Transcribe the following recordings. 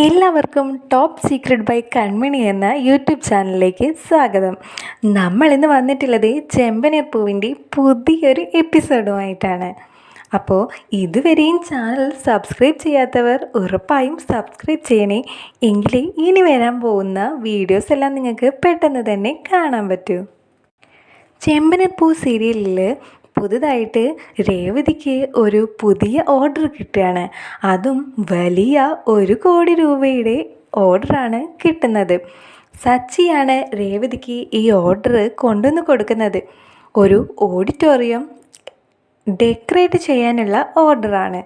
എല്ലാവർക്കും top secret by കൺമണി എന്ന YouTube ചാനലിലേക്ക് സ്വാഗതം. നമ്മൾ ഇന്ന് വന്നിട്ടുള്ളത് ചെമ്പനീർ പൂവിന്റെ പുതിയൊരു എപ്പിസോഡുമായിട്ടാണ്. അപ്പോൾ ഇതുവരെയും ചാനൽ സബ്സ്ക്രൈബ് ചെയ്യാത്തവർ ഉറപ്പായും സബ്സ്ക്രൈബ് ചെയ്യണേ. എങ്കിലേ ഇനി വരാൻ പോകുന്ന വീഡിയോസ് എല്ലാം നിങ്ങൾക്ക് പെട്ടെന്ന് തന്നെ കാണാൻ പറ്റൂ. ചെമ്പനപ്പൂ സീരിയലിൽ പുതുതായിട്ട് രേവതിക്ക് ഒരു പുതിയ ഓർഡർ കിട്ടുകയാണ്. അതും വലിയ ഒരു കോടി രൂപയുടെ ഓർഡറാണ് കിട്ടുന്നത്. സച്ചിയാണ് രേവതിക്ക് ഈ ഓർഡർ കൊണ്ടുവന്ന് കൊടുക്കുന്നത്. ഒരു ഓഡിറ്റോറിയം ഡെക്കറേറ്റ് ചെയ്യാനുള്ള ഓർഡറാണ്.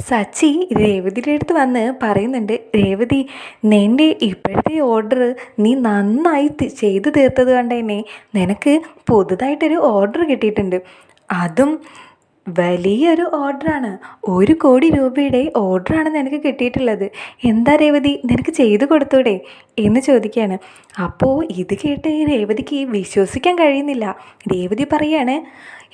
സച്ചി രേവതിയുടെ അടുത്ത് വന്ന് പറയുന്നുണ്ട് രേവതി നിന്റെ ഇപ്പോഴത്തെ ഓർഡർ നീ നന്നായി ചെയ്തു തീർത്തത് കൊണ്ട് തന്നെ നിനക്ക് പുതുതായിട്ടൊരു ഓർഡർ കിട്ടിയിട്ടുണ്ട്. അതും വലിയൊരു ഓർഡറാണ്. ഒരു കോടി രൂപയുടെ ഓർഡറാണ് നിനക്ക് കിട്ടിയിട്ടുള്ളത്. എന്താ രേവതി? നിനക്ക് ചെയ്തു കൊടുത്തൂടെ? എന്ന് ചോദിക്കുകയാണ്. അപ്പോൾ ഇത് കേട്ട് രേവതിക്ക് വിശ്വസിക്കാൻ കഴിയുന്നില്ല. രേവതി പറയാണ്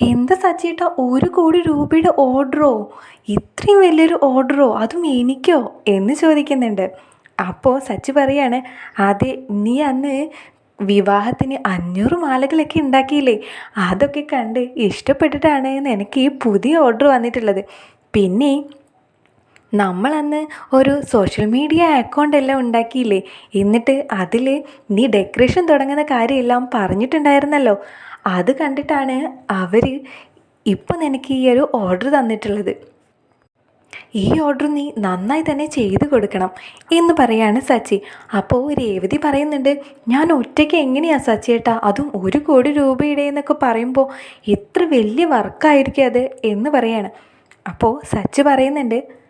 എന്താ സച്ചേട്ട ഒരു കോടി രൂപയുടെ ഓർഡറോ? ഇത്രയും വലിയൊരു ഓർഡറോ? അതും എനിക്കോ? എന്ന് ചോദിക്കുന്നുണ്ട്. അപ്പോൾ സച്ചി പറയാണ് അതെ നീ അന്ന് വിവാഹത്തിന് അഞ്ഞൂറ് മാലകളൊക്കെ ഉണ്ടാക്കിയില്ലേ? അതൊക്കെ കണ്ട് ഇഷ്ടപ്പെട്ടിട്ടാണ് എനിക്ക് ഈ പുതിയ ഓർഡർ വന്നിട്ടുള്ളത്. പിന്നെ നമ്മളന്ന് ഒരു സോഷ്യൽ മീഡിയ അക്കൗണ്ട് എല്ലാം ഉണ്ടാക്കിയില്ലേ? എന്നിട്ട് അതിൽ നീ ഡെക്കറേഷൻ തുടങ്ങുന്ന കാര്യമെല്ലാം പറഞ്ഞിട്ടുണ്ടായിരുന്നല്ലോ. അത് കണ്ടിട്ടാണ് അവർ ഇപ്പം നിനക്ക് ഈ ഒരു ഓർഡർ തന്നിട്ടുള്ളത്. ഈ ഓർഡർ നീ നന്നായി തന്നെ ചെയ്തു കൊടുക്കണം എന്ന് പറയാണ് സച്ചി. അപ്പോൾ രേവതി പറയുന്നുണ്ട് ഞാൻ ഒറ്റയ്ക്ക് എങ്ങനെയാണ് സച്ചി ഏട്ടാ? അതും ഒരു കോടി രൂപയുടെ എന്നൊക്കെ പറയുമ്പോൾ എത്ര വലിയ വർക്കായിരിക്കും അത്? എന്ന് പറയാണ്. അപ്പോൾ സച്ചി പറയുന്നുണ്ട്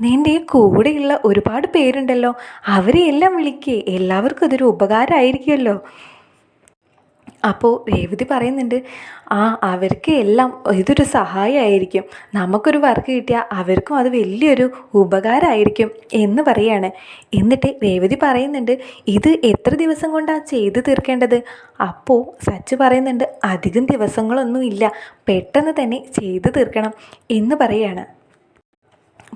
നിന്റെ കൂടെയുള്ള ഒരുപാട് പേരുണ്ടല്ലോ അവരെ എല്ലാം വിളിക്കേ. എല്ലാവർക്കും അതൊരു ഉപകാരമായിരിക്കുമല്ലോ. അപ്പോൾ രേവതി പറയുന്നുണ്ട് ആ അവർക്ക് എല്ലാം ഇതൊരു സഹായമായിരിക്കും. നമുക്കൊരു വർക്ക് കിട്ടിയാൽ അവർക്കും അത് വലിയൊരു ഉപകാരമായിരിക്കും എന്ന് പറയാണ്. എന്നിട്ട് രേവതി പറയുന്നുണ്ട് ഇത് എത്ര ദിവസം കൊണ്ടാണ് ചെയ്തു തീർക്കേണ്ടത്? അപ്പോൾ സച്ച് പറയുന്നുണ്ട് അധികം ദിവസങ്ങളൊന്നും ഇല്ല പെട്ടെന്ന് തന്നെ ചെയ്തു തീർക്കണം എന്ന് പറയാണ്.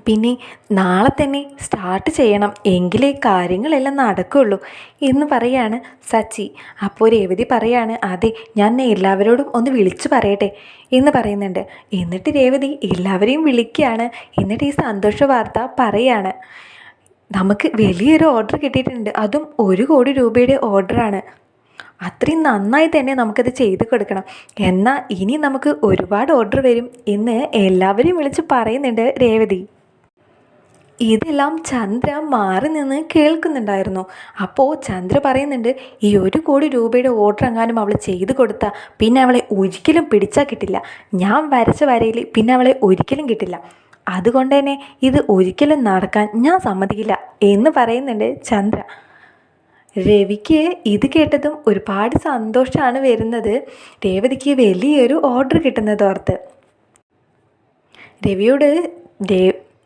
പിന്നെ നാളെ തന്നെ സ്റ്റാർട്ട് ചെയ്യണം. എങ്കിലേ കാര്യങ്ങളെല്ലാം നടക്കുകയുള്ളൂ എന്ന് പറയാണ് സച്ചി. അപ്പോൾ രേവതി പറയാണ് അതെ ഞാൻ എല്ലാവരോടും ഒന്ന് വിളിച്ചു പറയട്ടെ എന്ന് പറയുന്നുണ്ട്. എന്നിട്ട് രേവതി എല്ലാവരെയും വിളിക്കുകയാണ്. എന്നിട്ട് ഈ സന്തോഷ വാർത്ത പറയാണ്. നമുക്ക് വലിയൊരു ഓർഡർ കിട്ടിയിട്ടുണ്ട്. അതും ഒരു കോടി രൂപയുടെ ഓർഡറാണ് അത്രയും നന്നായി തന്നെ നമുക്കത് ചെയ്ത് കൊടുക്കണം. എന്നാൽ ഇനി നമുക്ക് ഒരുപാട് ഓർഡർ വരും എന്ന് എല്ലാവരെയും വിളിച്ച് പറയുന്നുണ്ട് രേവതി. ഇതെല്ലാം ചന്ദ്ര മാറി നിന്ന് കേൾക്കുന്നുണ്ടായിരുന്നു. അപ്പോൾ ചന്ദ്ര പറയുന്നുണ്ട് ഈ ഒരു കോടി രൂപയുടെ ഓർഡർ എങ്ങാനും അവൾ ചെയ്തു കൊടുത്ത പിന്നെ അവളെ ഒരിക്കലും പിടിച്ചാൽ കിട്ടില്ല. ഞാൻ വരച്ച വരയിൽ പിന്നെ അവളെ ഒരിക്കലും കിട്ടില്ല. അതുകൊണ്ട് തന്നെ ഇത് ഒരിക്കലും നടക്കാൻ ഞാൻ സമ്മതിക്കില്ല എന്ന് പറയുന്നുണ്ട് ചന്ദ്ര. രവിക്ക് ഇത് കേട്ടതും ഒരുപാട് സന്തോഷമാണ് വരുന്നത്. രേവതിക്ക് വലിയൊരു ഓർഡർ കിട്ടുന്നത് ഓർത്ത്. രവിയോട്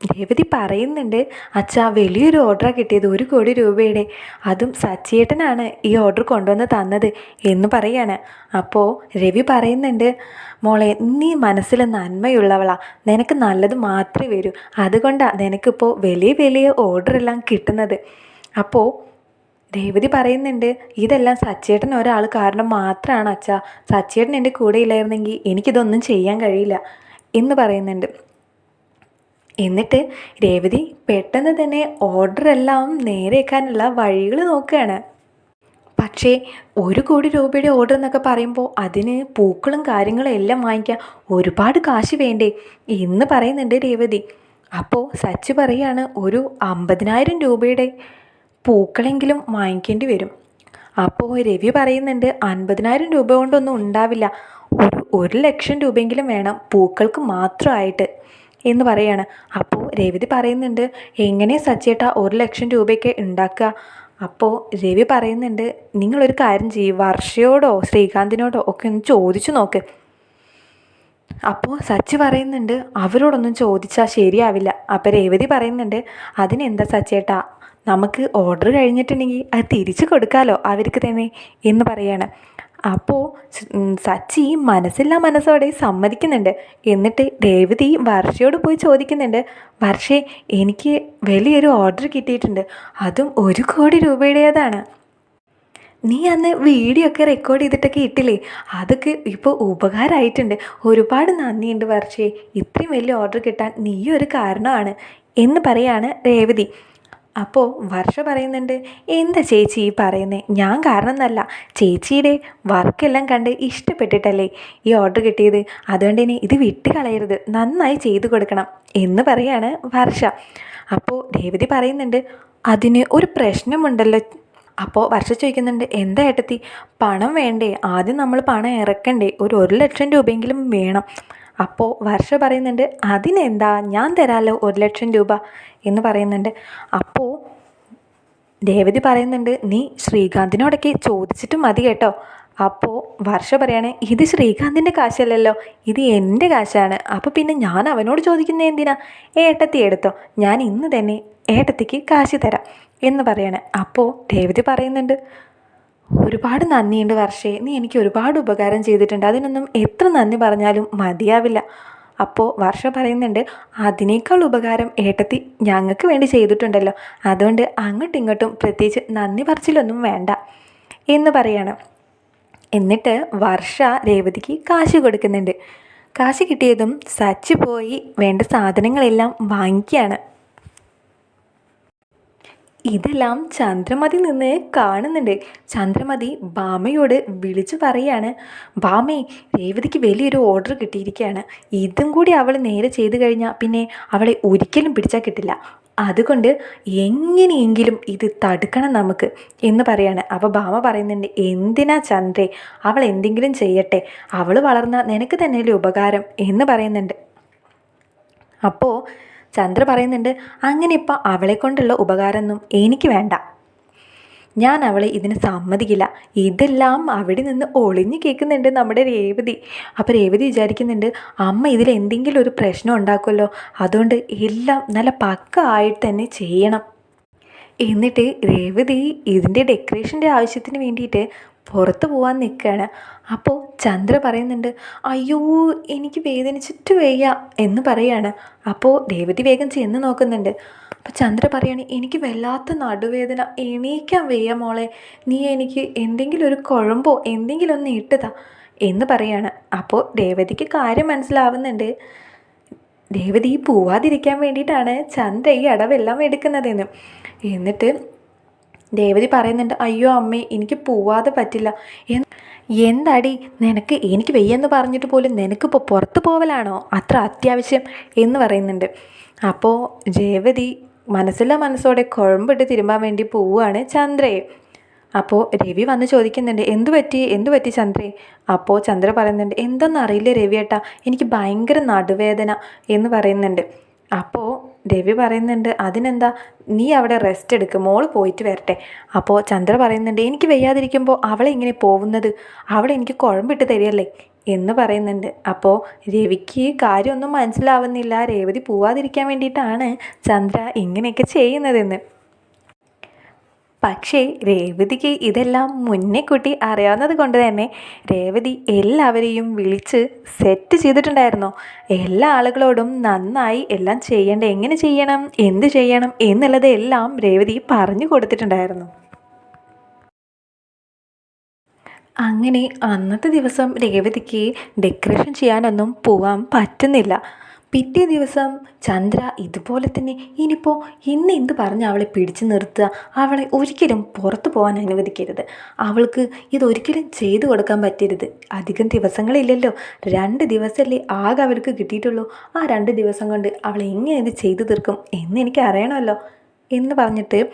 രേവതി പറയുന്നുണ്ട് അച്ഛാ വലിയൊരു ഓർഡറാണ് കിട്ടിയത് ഒരു കോടി രൂപയുടെ. അതും സച്ചിയേട്ടനാണ് ഈ ഓർഡർ കൊണ്ടുവന്ന് തന്നത് എന്ന് പറയാണ്. അപ്പോൾ രവി പറയുന്നുണ്ട് മോളെ നീ മനസ്സിൽ നന്മയുള്ളവളാ. നിനക്ക് നല്ലത് മാത്രമേ വരൂ. അതുകൊണ്ടാണ് നിനക്കിപ്പോൾ വലിയ വലിയ ഓർഡറെല്ലാം കിട്ടുന്നത്. അപ്പോൾ രേവതി പറയുന്നുണ്ട് ഇതെല്ലാം സച്ചേട്ടൻ ഒരാൾ കാരണം മാത്രമാണ് അച്ഛാ. സച്ചേട്ടൻ എന്റെ കൂടെ ഇല്ലായിരുന്നെങ്കിൽ എനിക്കിതൊന്നും ചെയ്യാൻ കഴിയില്ല എന്ന് പറയുന്നുണ്ട്. എന്നിട്ട് രേവതി പെട്ടെന്ന് തന്നെ ഓർഡറെല്ലാം നേരെയാക്കാനുള്ള വഴികൾ നോക്കുകയാണ്. പക്ഷേ ഒരു കോടി രൂപയുടെ ഓർഡർ എന്നൊക്കെ പറയുമ്പോൾ അതിന് പൂക്കളും കാര്യങ്ങളും എല്ലാം വാങ്ങിക്കാൻ ഒരുപാട് കാശ് വേണ്ടേ എന്ന് പറയുന്നുണ്ട് രേവതി. അപ്പോൾ സച്ച് പറയാണ് ഒരു അമ്പതിനായിരം രൂപയുടെ പൂക്കളെങ്കിലും വാങ്ങിക്കേണ്ടി വരും. അപ്പോൾ രവി പറയുന്നുണ്ട് അൻപതിനായിരം രൂപ കൊണ്ടൊന്നും ഉണ്ടാവില്ല. ഒരു ഒരു ലക്ഷം രൂപയെങ്കിലും വേണം പൂക്കൾക്ക് മാത്രമായിട്ട്. എന്ന് പറയാണ്. അപ്പോൾ രവി പറയുന്നുണ്ട് എങ്ങനെ സച്ചേട്ട ഒരു ലക്ഷം രൂപയൊക്കെ ഉണ്ടാക്കുക? അപ്പോൾ രവി പറയുന്നുണ്ട് നിങ്ങളൊരു കാര്യം ചെയ്യും വർഷയോടോ ശ്രീകാന്തിനോടോ ഒക്കെ ഒന്ന് ചോദിച്ചു നോക്ക്. അപ്പോൾ സച്ചി പറയുന്നുണ്ട് അവരോടൊന്നും ചോദിച്ചാൽ ശരിയാവില്ല. അപ്പോൾ രേവതി പറയുന്നുണ്ട് അതിനെന്താ സച്ചേട്ടാ നമുക്ക് ഓർഡർ കഴിഞ്ഞിട്ടുണ്ടെങ്കിൽ അത് തിരിച്ചു കൊടുക്കാമല്ലോ അവർക്ക് തന്നെ? എന്ന് പറയാണ്. അപ്പോൾ സച്ചി മനസ്സില്ലാ മനസ്സോടെ സമ്മതിക്കുന്നുണ്ട്. എന്നിട്ട് രേവതി വർഷയോട് പോയി ചോദിക്കുന്നുണ്ട്. വർഷേ എനിക്ക് വലിയൊരു ഓർഡർ കിട്ടിയിട്ടുണ്ട്. അതും ഒരു കോടി രൂപയുടേതാണ്. നീ അന്ന് വീഡിയോ ഒക്കെ റെക്കോർഡ് ചെയ്തിട്ടൊക്കെ ഇട്ടില്ലേ? അതൊക്കെ ഇപ്പോൾ ഉപകാരമായിട്ടുണ്ട് ഒരുപാട് നന്ദിയുണ്ട് വർഷേ. ഇത്രയും വലിയ ഓർഡർ കിട്ടാൻ നീയൊരു കാരണമാണ് എന്ന് പറയാണ് രേവതി. അപ്പോൾ വർഷ പറയുന്നുണ്ട് എന്താ ചേച്ചി ഈ പറയുന്നത് ഞാൻ കാരണം എന്നല്ല ചേച്ചിയുടെ വർക്കെല്ലാം കണ്ട് ഇഷ്ടപ്പെട്ടിട്ടല്ലേ ഈ ഓർഡർ കിട്ടിയത്. അതുകൊണ്ട് തന്നെ ഇത് വിട്ട് കളയരുത്. നന്നായി ചെയ്തു കൊടുക്കണം എന്ന് പറയാണ് വർഷ. അപ്പോൾ രേവതി പറയുന്നുണ്ട് അതിന് ഒരു പ്രശ്നമുണ്ടല്ലോ. അപ്പോൾ വർഷ ചോദിക്കുന്നുണ്ട് എന്താ ഏട്ടത്തി? പണം വേണ്ടേ? ആദ്യം നമ്മൾ പണം ഇറക്കണ്ടേ? ഒരു ഒരു ലക്ഷം രൂപയെങ്കിലും വേണം. അപ്പോൾ വർഷ പറയുന്നുണ്ട് അതിനെന്താ? ഞാൻ തരാമല്ലോ ഒരു ലക്ഷം രൂപ? എന്ന് പറയുന്നുണ്ട്. അപ്പോൾ രേവതി പറയുന്നുണ്ട് നീ ശ്രീകാന്തിനോടൊക്കെ ചോദിച്ചിട്ട് മതി കേട്ടോ. അപ്പോൾ വർഷ പറയാണ് ഇത് ശ്രീകാന്തിന്റെ കാശല്ലല്ലോ ഇത് എന്റെ കാശാണ്. അപ്പോൾ പിന്നെ ഞാൻ അവനോട് ചോദിക്കുന്നത് എന്തിനാ? ഏട്ടത്തി എടുത്തോ ഞാൻ ഇന്ന് തന്നെ ഏട്ടത്തിക്ക് കാശ് തരാം. എന്ന് പറയാണ്. അപ്പോൾ രേവതി പറയുന്നുണ്ട് ഒരുപാട് നന്ദിയുണ്ട് വർഷേ. നീ എനിക്ക് ഒരുപാട് ഉപകാരം ചെയ്തിട്ടുണ്ട്. അതിനൊന്നും എത്ര നന്ദി പറഞ്ഞാലും മതിയാവില്ല. അപ്പോൾ വർഷ പറയുന്നുണ്ട് അതിനേക്കാൾ ഉപകാരം ഏട്ടത്തി ഞങ്ങൾക്ക് വേണ്ടി ചെയ്തിട്ടുണ്ടല്ലോ. അതുകൊണ്ട് അങ്ങോട്ടും ഇങ്ങോട്ടും പ്രത്യേകിച്ച് നന്ദി പറച്ചിലൊന്നും വേണ്ട എന്ന് പറയാണ്. എന്നിട്ട് വർഷ രേവതിക്ക് കാശ് കൊടുക്കുന്നുണ്ട്. കാശ് കിട്ടിയതും സച്ച് പോയി വേണ്ട സാധനങ്ങളെല്ലാം വാങ്ങിക്കുകയാണ്. ഇതെല്ലാം ചന്ദ്രമതി നിന്ന് കാണുന്നുണ്ട്. ചന്ദ്രമതി ബാമയോട് വിളിച്ചു പറയാണ് ബാമേ രേവതിക്ക് വലിയൊരു ഓർഡർ കിട്ടിയിരിക്കുകയാണ്. ഇതും കൂടി അവൾ നേരെ ചെയ്തു കഴിഞ്ഞാൽ പിന്നെ അവളെ ഒരിക്കലും പിടിച്ചാൽ കിട്ടില്ല. അതുകൊണ്ട് എങ്ങനെയെങ്കിലും ഇത് തടുക്കണം നമുക്ക് എന്ന് പറയാണ്. അപ്പോൾ ഭാമ പറയുന്നുണ്ട് എന്തിനാ ചന്ദ്രേ അവൾ എന്തെങ്കിലും ചെയ്യട്ടെ. അവൾ വളർന്ന നിനക്ക് തന്നെയല്ലേ ഉപകാരം എന്ന് പറയുന്നുണ്ട്. അപ്പോൾ ചന്ദ്ര പറയുന്നുണ്ട് അങ്ങനെ ഇപ്പോൾ അവളെ കൊണ്ടുള്ള ഉപകാരമൊന്നും എനിക്ക് വേണ്ട. ഞാൻ അവളെ ഇതിന് സമ്മതിക്കില്ല. ഇതെല്ലാം അവിടെ നിന്ന് ഒളിഞ്ഞു കേൾക്കുന്നുണ്ട് നമ്മുടെ രേവതി. അപ്പോൾ രേവതി വിചാരിക്കുന്നുണ്ട് അമ്മ ഇതിൽ എന്തെങ്കിലും ഒരു പ്രശ്നം ഉണ്ടാക്കുമല്ലോ. അതുകൊണ്ട് എല്ലാം നല്ല പക്ക ആയിട്ട് തന്നെ ചെയ്യണം. എന്നിട്ട് രേവതി ഇതിന്റെ ഡെക്കറേഷന്റെ ആവശ്യത്തിന് വേണ്ടിയിട്ട് പുറത്ത് പോകാൻ നിൽക്കുകയാണ് അപ്പോൾ ചന്ദ്ര പറയുന്നുണ്ട് അയ്യോ എനിക്ക് വേദനിച്ചിട്ട് വയ്യ എന്ന് പറയാണ്. അപ്പോൾ രേവതി വേഗം ചെന്ന് നോക്കുന്നുണ്ട്. അപ്പോൾ ചന്ദ്ര പറയാണ് എനിക്ക് വല്ലാത്ത നടുവേദന എണീക്കാൻ വയ്യ മോളെ. നീ എനിക്ക് എന്തെങ്കിലും ഒരു കുഴമ്പോ എന്തെങ്കിലും ഒന്ന് ഇട്ടുതാ എന്ന് പറയാണ്. അപ്പോൾ രേവതിക്ക് കാര്യം മനസ്സിലാവുന്നുണ്ട്. രേവതി പോവാതിരിക്കാൻ വേണ്ടിയിട്ടാണ് ചന്ദ്ര ഈ അടവെല്ലാം എടുക്കുന്നതെന്ന്. എന്നിട്ട് രേവതി പറയുന്നുണ്ട് അയ്യോ അമ്മേ എനിക്ക് പോവാതെ പറ്റില്ല. എന്താടി നിനക്ക് എനിക്ക് വെയ്യെന്ന് പറഞ്ഞിട്ട് പോലും നിനക്കിപ്പോൾ പുറത്ത് പോവലാണോ? അത്ര അത്യാവശ്യം എന്ന് പറയുന്നുണ്ട്. അപ്പോൾ രേവതി മനസ്സില്ല മനസ്സോടെ കുഴമ്പിട്ട് തിരുമ്പാൻ വേണ്ടി പോവുകയാണ് ചന്ദ്രയെ. അപ്പോൾ രവി വന്ന് ചോദിക്കുന്നുണ്ട് എന്തു പറ്റി? എന്തു പറ്റി ചന്ദ്രേ? അപ്പോൾ ചന്ദ്ര പറയുന്നുണ്ട് എന്തെന്നറിയില്ല രവിയേട്ടാ എനിക്ക് ഭയങ്കര നടുവേദന എന്ന് പറയുന്നുണ്ട്. അപ്പോൾ രവി പറയുന്നുണ്ട് അതിനെന്താ? നീ അവിടെ റെസ്റ്റ് എടുക്ക് മോൾ പോയിട്ട് വരട്ടെ. അപ്പോൾ ചന്ദ്ര പറയുന്നുണ്ട് എനിക്ക് വയ്യാതിരിക്കുമ്പോൾ അവളെ ഇങ്ങനെ പോകുന്നത് അവളെ എനിക്ക് കുഴമ്പിട്ട് തരികയല്ലേ? എന്ന് പറയുന്നുണ്ട്. അപ്പോൾ രവിക്ക് കാര്യമൊന്നും മനസ്സിലാവുന്നില്ല. രേവതി പോവാതിരിക്കാൻ വേണ്ടിയിട്ടാണ് ചന്ദ്ര ഇങ്ങനെയൊക്കെ ചെയ്യുന്നതെന്ന്. പക്ഷേ രേവതിക്ക് ഇതെല്ലാം മുന്നേ കൂട്ടി അറിയാവുന്നത് കൊണ്ട് തന്നെ രേവതി എല്ലാവരെയും വിളിച്ച് സെറ്റ് ചെയ്തിട്ടുണ്ടായിരുന്നു. എല്ലാ ആളുകളോടും നന്നായി എല്ലാം ചെയ്യേണ്ട എങ്ങനെ ചെയ്യണം എന്ത് ചെയ്യണം എന്നുള്ളത് എല്ലാം രേവതി പറഞ്ഞു കൊടുത്തിട്ടുണ്ടായിരുന്നു. അങ്ങനെ അന്നത്തെ ദിവസം രേവതിക്ക് ഡെക്കറേഷൻ ചെയ്യാനൊന്നും പോകാൻ പറ്റുന്നില്ല. പിറ്റേ ദിവസം ചന്ദ്ര ഇതുപോലെ തന്നെ ഇനിയിപ്പോൾ ഇന്ന് എന്ത് പറഞ്ഞ് അവളെ പിടിച്ചു നിർത്തുക? അവളെ ഒരിക്കലും പുറത്തു പോകാൻ അനുവദിക്കരുത്. അവൾക്ക് ഇതൊരിക്കലും ചെയ്തു കൊടുക്കാൻ പറ്റരുത്. അധികം ദിവസങ്ങളില്ലല്ലോ. രണ്ട് ദിവസമല്ലേ ആകെ അവൾക്ക് കിട്ടിയിട്ടുള്ളൂ. ആ രണ്ട് ദിവസം കൊണ്ട് അവൾ എങ്ങനെ ഇത് ചെയ്തു തീർക്കും എന്ന് എനിക്ക് അറിയണമല്ലോ. എന്ന് പറഞ്ഞിട്ട്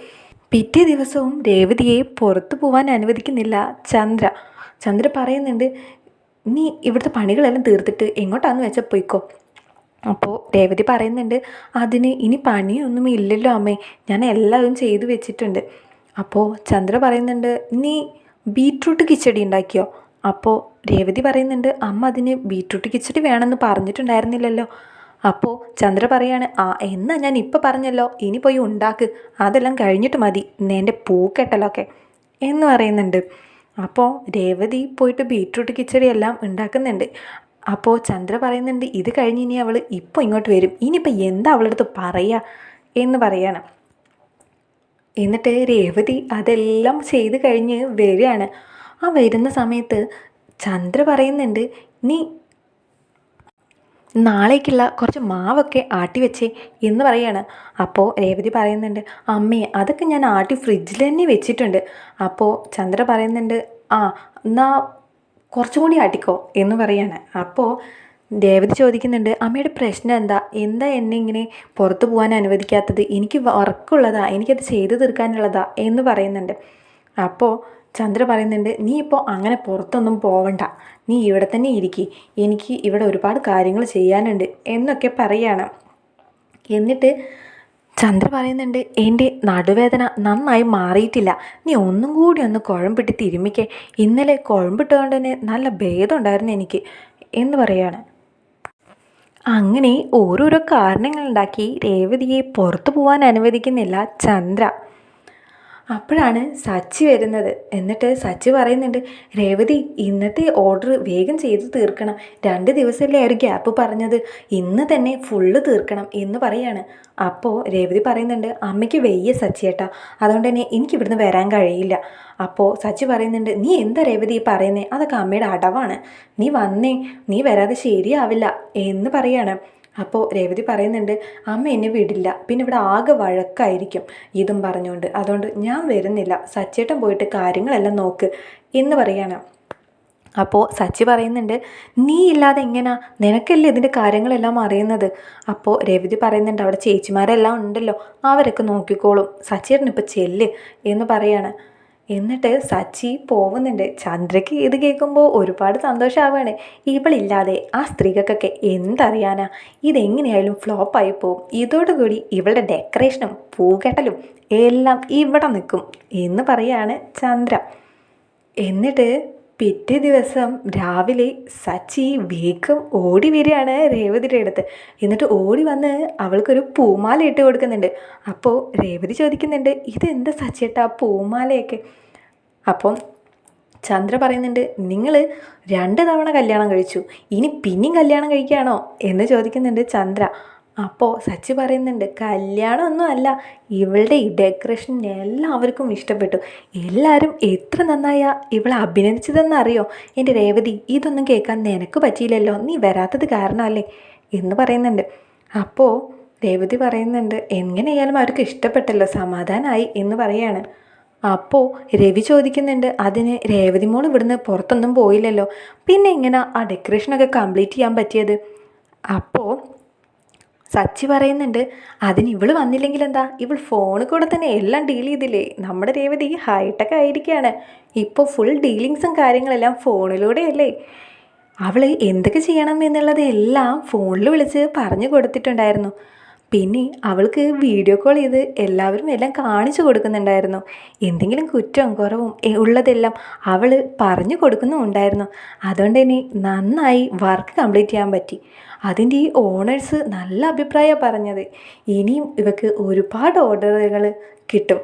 പിറ്റേ ദിവസവും രേവതിയെ പുറത്തു പോകാൻ അനുവദിക്കുന്നില്ല ചന്ദ്ര. ചന്ദ്ര പറയുന്നുണ്ട് നീ ഇവിടുത്തെ പണികളെല്ലാം തീർത്തിട്ട് എങ്ങോട്ടാന്ന് വെച്ചാൽ പോയിക്കോ. അപ്പോൾ രേവതി പറയുന്നുണ്ട് അതിന് ഇനി പണിയൊന്നും ഇല്ലല്ലോ അമ്മേ ഞാൻ എല്ലാവരും ചെയ്തു വെച്ചിട്ടുണ്ട്. അപ്പോൾ ചന്ദ്ര പറയുന്നുണ്ട് നീ ബീട്രൂട്ട് കിച്ചടി ഉണ്ടാക്കിയോ? അപ്പോൾ രേവതി പറയുന്നുണ്ട് അമ്മ അതിന് ബീട്രൂട്ട് കിച്ചടി വേണമെന്ന് പറഞ്ഞിട്ടുണ്ടായിരുന്നില്ലല്ലോ. അപ്പോൾ ചന്ദ്ര പറയാണ് ആ എന്നാ ഞാൻ ഇപ്പം പറഞ്ഞല്ലോ ഇനി പോയി ഉണ്ടാക്ക് അതെല്ലാം കഴിഞ്ഞിട്ട് മതി എന്റെ പൂക്കെട്ടലൊക്കെ. എന്ന് പറയുന്നുണ്ട്. അപ്പോൾ രേവതി പോയിട്ട് ബീട്രൂട്ട് കിച്ചടി എല്ലാം ഉണ്ടാക്കുന്നുണ്ട്. അപ്പോൾ ചന്ദ്ര പറയുന്നുണ്ട് ഇത് കഴിഞ്ഞ് ഇനി അവൾ ഇപ്പോൾ ഇങ്ങോട്ട് വരും. ഇനിയിപ്പോൾ എന്താ അവളടുത്ത് പറയുക എന്ന് പറയാണ്. എന്നിട്ട് രേവതി അതെല്ലാം ചെയ്ത് കഴിഞ്ഞ് വരികയാണ്. ആ വരുന്ന സമയത്ത് ചന്ദ്ര പറയുന്നുണ്ട് നീ നാളേക്കുള്ള കുറച്ച് മാവൊക്കെ ആട്ടി വെച്ചേ എന്ന് പറയാണ്. അപ്പോൾ രേവതി പറയുന്നുണ്ട് അമ്മേ അതൊക്കെ ഞാൻ ആട്ടി ഫ്രിഡ്ജിൽ തന്നെ വെച്ചിട്ടുണ്ട്. അപ്പോൾ ചന്ദ്ര പറയുന്നുണ്ട് ആ എന്നാ കുറച്ചും കൂടി ആട്ടിക്കോ എന്ന് പറയാണ്. അപ്പോൾ രേവതി ചോദിക്കുന്നുണ്ട് അമ്മയുടെ പ്രശ്നം എന്താ? എന്താ എന്നെ ഇങ്ങനെ പുറത്തു പോകാൻ അനുവദിക്കാത്തത്? എനിക്ക് വർക്കുള്ളതാ? എനിക്കത് ചെയ്തു തീർക്കാനുള്ളതാ? എന്ന് പറയുന്നുണ്ട്. അപ്പോൾ ചന്ദ്ര പറയുന്നുണ്ട് നീ ഇപ്പോൾ അങ്ങനെ പുറത്തൊന്നും പോവണ്ട. നീ ഇവിടെ തന്നെ ഇരിക്കി. എനിക്ക് ഇവിടെ ഒരുപാട് കാര്യങ്ങൾ ചെയ്യാനുണ്ട് എന്നൊക്കെ പറയാണ്. എന്നിട്ട് ചന്ദ്ര പറയുന്നുണ്ട് എന്റെ നടുവേദന നന്നായി മാറിയിട്ടില്ല. നീ ഒന്നും കൂടി ഒന്ന് കുഴമ്പിട്ട് തിരുമിക്കേ ഇന്നലെ കുഴമ്പിട്ടുകൊണ്ട് തന്നെ നല്ല ഭേദമുണ്ടായിരുന്നു എനിക്ക് എന്ന് പറയാണ്. അങ്ങനെ ഓരോരോ കാരണങ്ങളുണ്ടാക്കി രേവതിയെ പുറത്തു പോകാൻ അനുവദിക്കുന്നില്ല ചന്ദ്ര. അപ്പോഴാണ് സച്ചി വരുന്നത്. എന്നിട്ട് സച്ചി പറയുന്നുണ്ട് രേവതി ഇന്നത്തെ ഓർഡർ വേഗം ചെയ്ത് തീർക്കണം. രണ്ട് ദിവസമല്ലേ ഒരു ഗ്യാപ്പ് പറഞ്ഞത്. ഇന്ന് തന്നെ ഫുള്ള് തീർക്കണം എന്ന് പറയാണ്. അപ്പോൾ രേവതി പറയുന്നുണ്ട് അമ്മയ്ക്ക് വെയ്യ സച്ചിയേട്ടാ. അതുകൊണ്ട് തന്നെ എനിക്ക് ഇവിടുന്ന് വരാൻ കഴിയില്ല. അപ്പോൾ സച്ചി പറയുന്നുണ്ട് നീ എന്താ രേവതി പറയുന്നേ? അതൊക്കെ അമ്മയുടെ അടവാണ്. നീ വന്നേ. നീ വരാതെ ശരിയാവില്ല എന്ന് പറയാണ്. അപ്പോൾ രേവതി പറയുന്നുണ്ട് അമ്മ എന്നെ വിടില്ല. പിന്നെ ഇവിടെ ആകെ വഴക്കായിരിക്കും ഇതും പറഞ്ഞുകൊണ്ട്. അതുകൊണ്ട് ഞാൻ വരുന്നില്ല. സച്ചേട്ടൻ പോയിട്ട് കാര്യങ്ങളെല്ലാം നോക്ക് എന്ന് പറയാണ്. അപ്പോൾ സച്ചി പറയുന്നുണ്ട് നീ ഇല്ലാതെ എങ്ങനാ? നിനക്കല്ലേ ഇതിന്റെ കാര്യങ്ങളെല്ലാം അറിയുന്നത്? അപ്പോൾ രേവതി പറയുന്നുണ്ട് അവിടെ ചേച്ചിമാരെല്ലാം ഉണ്ടല്ലോ. അവരൊക്കെ നോക്കിക്കോളും. സച്ചിയേട്ടൻ ഇപ്പോൾ ചെല്ല് എന്ന് പറയാണ്. എന്നിട്ട് സച്ചി പോകുന്നുണ്ട് ചന്ദ്രയ്ക്ക് ഇത് കേൾക്കുമ്പോൾ ഒരുപാട് സന്തോഷമാവുകയാണ് ഇവളില്ലാതെ ആ സ്ത്രീകൾക്കൊക്കെ എന്തറിയാനാ? ഇതെങ്ങനെയായാലും ഫ്ലോപ്പായി പോവും. ഇതോടുകൂടി ഇവളുടെ ഡെക്കറേഷനും പൂകെട്ടലും എല്ലാം ഇവിടെ നിൽക്കും എന്ന് പറയാണ് ചന്ദ്ര. എന്നിട്ട് പിറ്റേ ദിവസം രാവിലെ സച്ചി വേഗം ഓടി വരികയാണ് രേവതിയുടെ അടുത്ത്. എന്നിട്ട് ഓടി വന്ന് അവൾക്കൊരു പൂമാല ഇട്ട് കൊടുക്കുന്നുണ്ട്. അപ്പോൾ രേവതി ചോദിക്കുന്നുണ്ട് ഇതെന്താ സച്ചിയേട്ടാ പൂമാലയൊക്കെ? അപ്പം ചന്ദ്ര പറയുന്നുണ്ട് നിങ്ങൾ രണ്ട് തവണ കല്യാണം കഴിച്ചു ഇനി പിന്നെയും കല്യാണം കഴിക്കുകയാണോ? എന്ന് ചോദിക്കുന്നുണ്ട് ചന്ദ്ര. അപ്പോൾ സച്ചി പറയുന്നുണ്ട് കല്യാണമൊന്നും അല്ല ഇവളുടെ ഈ ഡെക്കറേഷൻ എല്ലാവർക്കും ഇഷ്ടപ്പെട്ടു. എല്ലാവരും എത്ര നന്നായാ ഇവളെ അഭിനന്ദിച്ചതെന്ന് അറിയോ എന്റെ രേവതി ഇതൊന്നും കേൾക്കാൻ നിനക്ക് പറ്റിയില്ലല്ലോ നീ വരാത്തത് കാരണമല്ലേ? എന്ന് പറയുന്നുണ്ട്. അപ്പോൾ രേവതി പറയുന്നുണ്ട് എങ്ങനെയായാലും അവർക്ക് ഇഷ്ടപ്പെട്ടല്ലോ സമാധാനമായി എന്ന് പറയാണ്. അപ്പോൾ രവി ചോദിക്കുന്നുണ്ട് അതിന് രേവതി മോൾ ഇവിടുന്ന് പുറത്തൊന്നും പോയില്ലല്ലോ പിന്നെ എങ്ങനെ ആ ഡെക്കറേഷനൊക്കെ കംപ്ലീറ്റ് ചെയ്യാൻ പറ്റിയത്? അപ്പോൾ സച്ചി പറയുന്നുണ്ട് അതിന് ഇവൾ വന്നില്ലെങ്കിൽ എന്താ ഇവൾ ഫോണിൽ കൂടെ തന്നെ എല്ലാം ഡീൽ ചെയ്തില്ലേ? നമ്മുടെ രേവതി ഹൈടെക് ആയിരിക്കുകയാണ് ഇപ്പോൾ ഫുൾ ഡീലിങ്സും കാര്യങ്ങളെല്ലാം ഫോണിലൂടെയല്ലേ അവൾ എന്തൊക്കെ ചെയ്യണം എന്നുള്ളത് എല്ലാം ഫോണിൽ വിളിച്ച് പറഞ്ഞു കൊടുത്തിട്ടുണ്ടായിരുന്നു. പിന്നെ അവൾക്ക് വീഡിയോ കോൾ ചെയ്ത് എല്ലാവരും എല്ലാം കാണിച്ചു കൊടുക്കുന്നുണ്ടായിരുന്നു. എന്തെങ്കിലും കുറ്റവും കുറവും ഉള്ളതെല്ലാം അവൾ പറഞ്ഞു കൊടുക്കുന്നുണ്ടായിരുന്നു അതുകൊണ്ട് തന്നെ നന്നായി വർക്ക് കംപ്ലീറ്റ് ചെയ്യാൻ പറ്റി. അതിന്റെ ഈ ഓണേഴ്സ് നല്ല അഭിപ്രായമാണ് പറഞ്ഞത്. ഇനിയും ഇവക്ക് ഒരുപാട് ഓർഡറുകൾ കിട്ടും.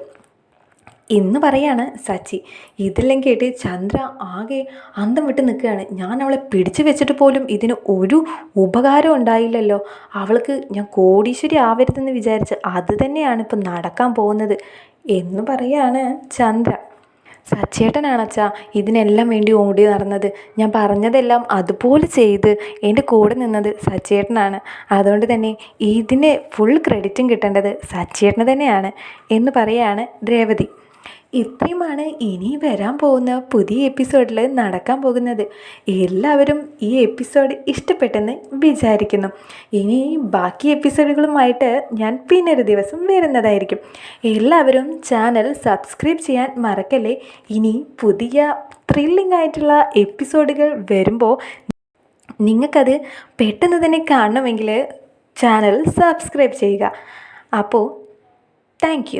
എന്ന് പറയാണ് സച്ചി ഇതെല്ലാം കേട്ട് ചന്ദ്ര ആകെ അന്തം വിട്ട് നിൽക്കുകയാണ്. ഞാൻ അവളെ പിടിച്ചു വെച്ചിട്ട് പോലും ഇതിന് ഒരു ഉപകാരം ഉണ്ടായില്ലല്ലോ. അവൾക്ക് ഞാൻ കോടീശ്വരി ആവരുതെന്ന് വിചാരിച്ച് അത് തന്നെയാണ് ഇപ്പം നടക്കാൻ പോകുന്നത് എന്ന് പറയാണ് ചന്ദ്ര. സച്ചേട്ടനാണച്ചാ ഇതിനെല്ലാം വേണ്ടി ഓടി നടന്നത്. ഞാൻ പറഞ്ഞതെല്ലാം അതുപോലെ ചെയ്ത് എന്റെ കൂടെ നിന്നത് സച്ചേട്ടനാണ്. അതുകൊണ്ട് തന്നെ ഇതിന് ഫുൾ ക്രെഡിറ്റും കിട്ടേണ്ടത് സച്ചേട്ടന് തന്നെയാണ് എന്ന് പറയാണ് രേവതി. ഇത്രയുമാണ് ഇനി വരാൻ പോകുന്ന പുതിയ എപ്പിസോഡിൽ നടക്കാൻ പോകുന്നത്. എല്ലാവരും ഈ എപ്പിസോഡ് ഇഷ്ടപ്പെട്ടെന്ന് വിചാരിക്കുന്നു. ഇനി ബാക്കി എപ്പിസോഡുകളുമായിട്ട് ഞാൻ പിന്നൊരു ദിവസം വരുന്നതായിരിക്കും. എല്ലാവരും ചാനൽ സബ്സ്ക്രൈബ് ചെയ്യാൻ മറക്കല്ലേ? ഇനി പുതിയ ത്രില്ലിംഗ് ആയിട്ടുള്ള എപ്പിസോഡുകൾ വരുമ്പോൾ നിങ്ങൾക്കത് പെട്ടെന്ന് തന്നെ കാണണമെങ്കിൽ ചാനൽ സബ്സ്ക്രൈബ് ചെയ്യുക. അപ്പോൾ താങ്ക്